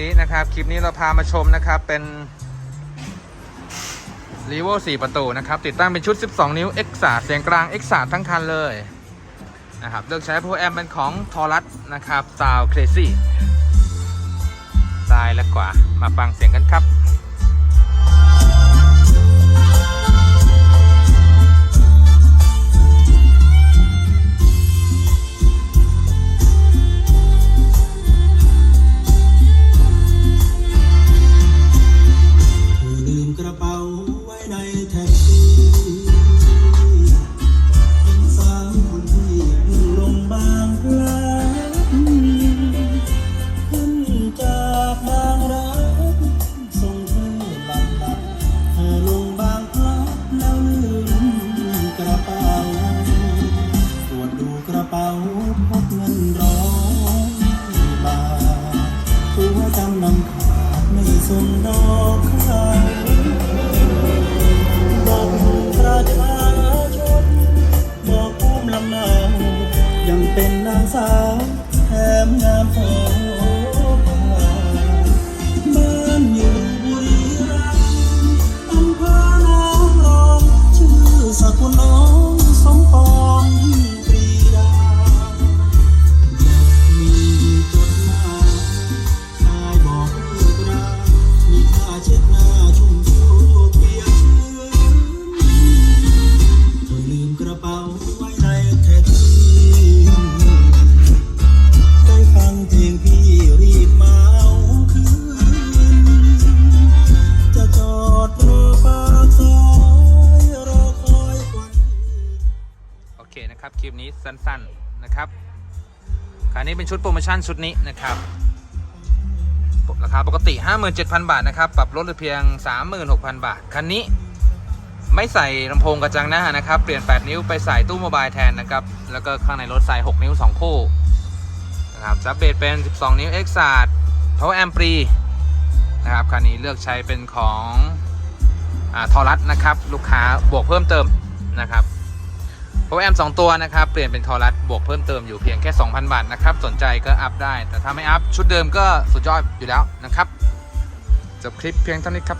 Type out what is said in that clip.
นี้นะครับ คลิปนี้เราพามาชมนะครับเป็น r e v o 4ประตูนะครับ ติดตั้งเป็นชุด 12 นิ้ว X 3เสียงกลาง X 3ทั้งคันเลยนะครับเลือกใช้ Pro Amp เป็นของทอรัสนะครับซาวเครซี่ซ้ายและขวามาฟังเสียงกันครับ ดไม่ส่งดอกข้าวบอกประชาชนบอกภูมิลำเนายังเป็นนางสาวแถมงามพอ ลิปนี้สั้นๆนะครับคันนี้เป็นชุดโปรโมชั่นชุดนี้นะครับราคาปกติ 57,000 บาทนะครับ ปรับลดเหลือเพียง 36,000 บาท คันนี้ไม่ใส่ลำโพงกระจังหน้านะครับ เปลี่ยน 8 นิ้วไปใส่ตู้โมบายแทนนะครับ แล้วก็ข้างในรถใส่ 6 นิ้ว 2 คู่นะครับซับเบสเป็น 12 นิ้ว X ซาด Power Amp ปรีนะครับ คันนี้เลือกใช้เป็นของอทอรัสนะครับ ลูกค้าบวกเพิ่มเติมนะครับ โปรแอม2ตัวนะครับ เปลี่ยนเป็นคอรัสบวกเพิ่มเติมอยู่เพียงแค่ 2,000 บาทนะครับ สนใจก็อัพได้ แต่ถ้าไม่อัพ ชุดเดิมก็สุดยอดอยู่แล้วนะครับ จบคลิปเพียงเท่านี้ครับ